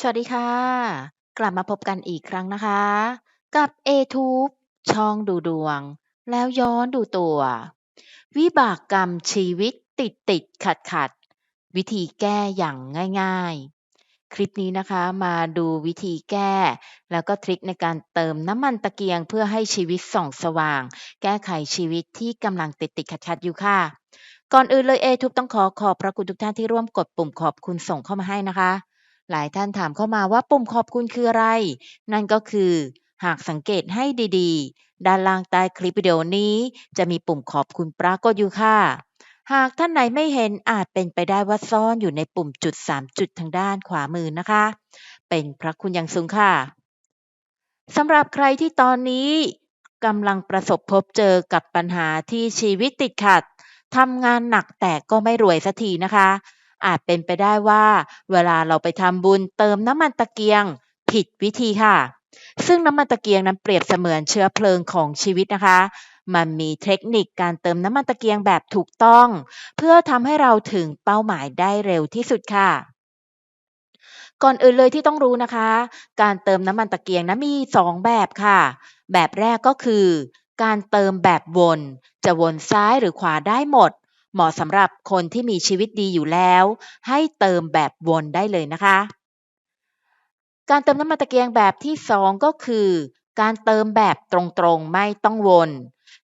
สวัสดีค่ะ กลับมาพบกันอีกครั้งนะคะ กับ A-Tube ช่องดูดวง แล้วย้อนดูตัว วิบากกรรมชีวิตติดติดขัดขัดวิธีแก้อย่างง่าย ๆ คลิปนี้นะคะมาดูวิธีแก้ แล้วก็ทริกในการเติมน้ำมันตะเกียงเพื่อให้ชีวิตส่องสว่าง แก้ไขชีวิตที่กำลังติดติดขัดขัดอยู่ค่ะ ก่อนอื่นเลย A-Tube ต้องขอขอบพระคุณทุกท่านที่ร่วมกดปุ่มขอบคุณส่งเข้ามาให้นะคะ หลายท่านถามเข้ามาว่าปุ่มขอบคุณคืออะไร นั่นก็คือ หากสังเกตให้ดีๆ ด้านล่างใต้คลิปวิดีโอนี้ จะมีปุ่มขอบคุณปรากฏอยู่ค่ะ หากท่านไหนไม่เห็นอาจเป็นไปได้ว่าซ่อนอยู่ในปุ่มจุด 3 จุดทางด้านขวามือนะคะ เป็นพระคุณอย่างสูงค่ะสำหรับใครที่ตอนนี้กำลังประสบพบเจอกับปัญหาที่ชีวิตติดขัดทำงานหนักแต่ก็ไม่รวยสักทีนะคะ อาจเป็นไปได้ว่า เวลาเราไปทำบุญเติมน้ำมันตะเกียง ผิดวิธีค่ะ ซึ่งน้ำมันตะเกียงนั้นเปรียบเสมือนเชื้อเพลิงของชีวิตนะคะ มันมีเทคนิคการเติมน้ำมันตะเกียงแบบถูกต้อง เพื่อทำให้เราถึงเป้าหมายได้เร็วที่สุดค่ะก่อนอื่นเลยที่ต้องรู้นะคะ การเติมน้ำมันตะเกียงนะมี 2 แบบค่ะ แบบแรกก็คือ การเติมแบบวน จะวนซ้ายหรือขวาได้หมด เหมาะสำหรับคนที่มีชีวิตดีอยู่แล้ว ให้เติมแบบวนได้เลยนะคะ การเติมน้ำมันตะเกียงแบบที่ 2 ก็คือ การเติมแบบตรงๆไม่ต้องวน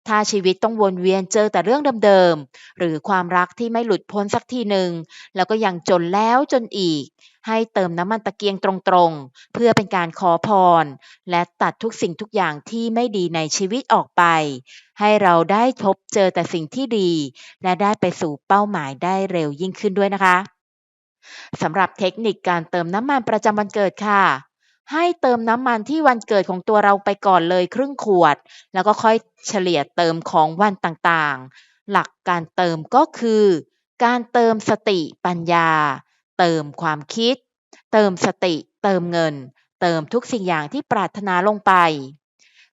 ถ้าชีวิตต้องวนเวียนเจอแต่เรื่องเดิมๆ หรือความรักที่ไม่หลุดพ้นสักทีหนึ่ง แล้วก็ยังจนแล้วจนอีก ให้เติมน้ำมันตะเกียงตรงๆ เพื่อเป็นการขอพร และตัดทุกสิ่งทุกอย่างที่ไม่ดีในชีวิตออกไป ให้เราได้พบเจอแต่สิ่งที่ดี และได้ไปสู่เป้าหมายได้เร็วยิ่งขึ้นด้วยนะคะสำหรับเทคนิคการเติมน้ำมันประจำวันเกิดค่ะ ให้เติมน้ำมันที่วันเกิดของตัวเราไปก่อนเลยครึ่งขวด แล้วก็ค่อยเฉลี่ยเติมของวันต่างๆ หลักการเติมก็คือ การเติมสติปัญญา เติมความคิด เติมสติ เติมเงิน เติมทุกสิ่งอย่างที่ปรารถนาลงไป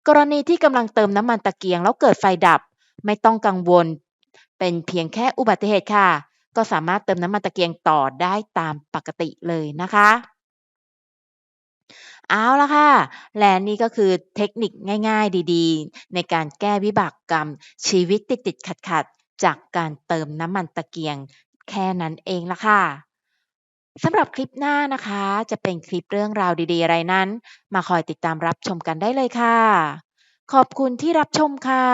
กรณีที่กำลังเติมน้ำมันตะเกียงแล้วเกิดไฟดับ ไม่ต้องกังวล เป็นเพียงแค่อุบัติเหตุค่ะ ก็สามารถเติมน้ำมันตะเกียงต่อได้ตามปกติเลยนะคะ เอาละค่ะ และนี่ก็คือเทคนิคง่ายๆ ดีๆ ในการแก้วิบากกรรม ชีวิตติดๆขัดๆ จากการเติมน้ำมันตะเกียง แค่นั้นเองละค่ะสำหรับคลิปหน้านะคะ จะเป็นคลิปเรื่องราวดีๆ อะไรนั้น มาคอยติดตามรับชมกันได้เลยค่ะ ขอบคุณที่รับชมค่ะ